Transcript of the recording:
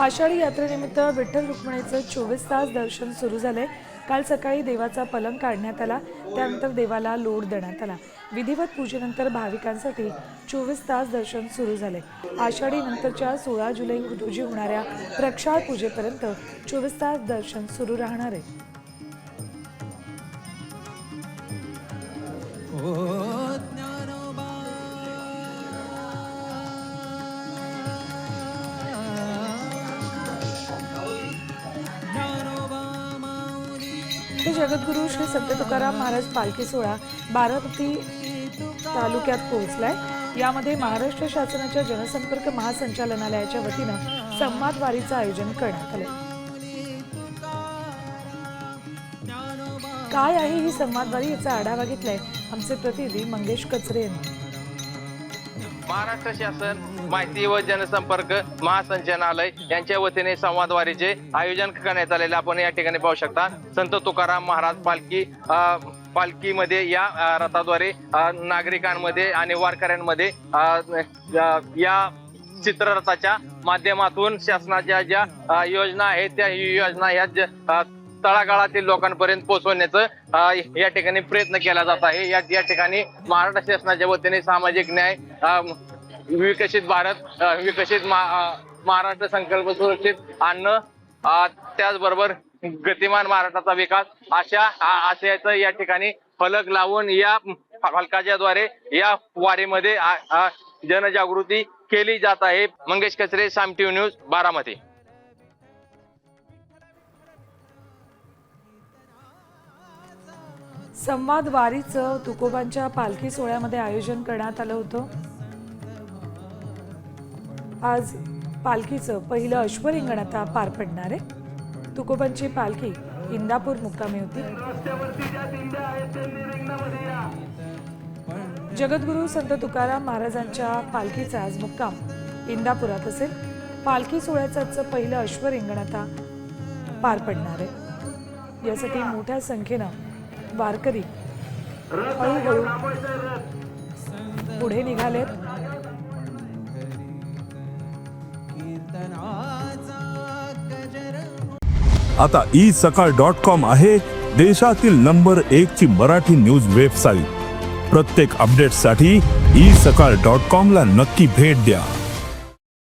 आषाढी यात्रेनिमित्त विठ्ठल रुक्मिणीचं चोवीस तास दर्शन सुरू झालंय काल सकाळी देवाचा पलंग काढण्यात आला. त्यानंतर देवाला लोड देण्यात आला. विधिवत पूजेनंतर भाविकांसाठी चोवीस तास दर्शन सुरू झाले. आषाढी नंतरच्या सोळा जुलै रोजी होणाऱ्या प्रक्षाळ पूजेपर्यंत चोवीस तास दर्शन सुरू राहणार आहे. हे जगद्गुरू श्री संत तुकाराम महाराज पालखी सोहळा बारामती तालुक्यात पोहोचलाय. यामध्ये महाराष्ट्र शासनाच्या जनसंपर्क महासंचालनालयाच्या वतीनं संवाद वारीचं आयोजन करण्यात आलं काय आहे ही संवादवारी याचा आढावा घेतलाय आमचे प्रतिनिधी मंगेश कचरे यांनी. महाराष्ट्र शासन माहिती व जनसंपर्क महासंचालनालय यांच्या वतीने संवादवारीचे आयोजन करण्यात आलेले आपण या ठिकाणी पाहू शकता. संत तुकाराम महाराज पालखी पालखीमध्ये या रथाद्वारे नागरिकांमध्ये आणि वारकऱ्यांमध्ये या चित्ररथाच्या माध्यमातून शासनाच्या ज्या योजना आहेत त्या योजना ह्या तळागाळातील लोकांपर्यंत पोहोचवण्याचं या ठिकाणी प्रयत्न केला जात आहे. या या ठिकाणी महाराष्ट्र शासनाच्या वतीने सामाजिक न्याय विकसित भारत विकसित महाराष्ट्र संकल्प सुरक्षित अन्न त्याचबरोबर गतिमान महाराष्ट्राचा विकास अशा आशयाचं या ठिकाणी फलक लावून या फलकाच्या द्वारे या वारीमध्ये जनजागृती केली जात आहे. मंगेश कचरे साम टीव्ही न्यूज बारामती. संवाद वारीचं तुकोबांच्या पालखी सोहळ्यामध्ये आयोजन करण्यात आलं होतं. आज पालखीचं पहिलं अश्वरिंगण आता पार पडणार आहे. तुकोबांची पालखी इंदापूर मुक्कामी होती. जगद्गुरू संत तुकाराम महाराजांच्या पालखीचा आज मुक्काम इंदापुरात असेल. पालखी सोहळ्याचं आजचं पहिलं अश्वरिंगण आता पार पडणार आहे. यासाठी मोठ्या संख्येनं वारकरी. हळूहळू पुढे निघालेत. आता ई सकाळ डॉट कॉम आहे देशातील नंबर एक ची मराठी न्यूज वेबसाईट. प्रत्येक अपडेटसाठी ई सकाळ डॉट कॉम ला नक्की भेट द्या.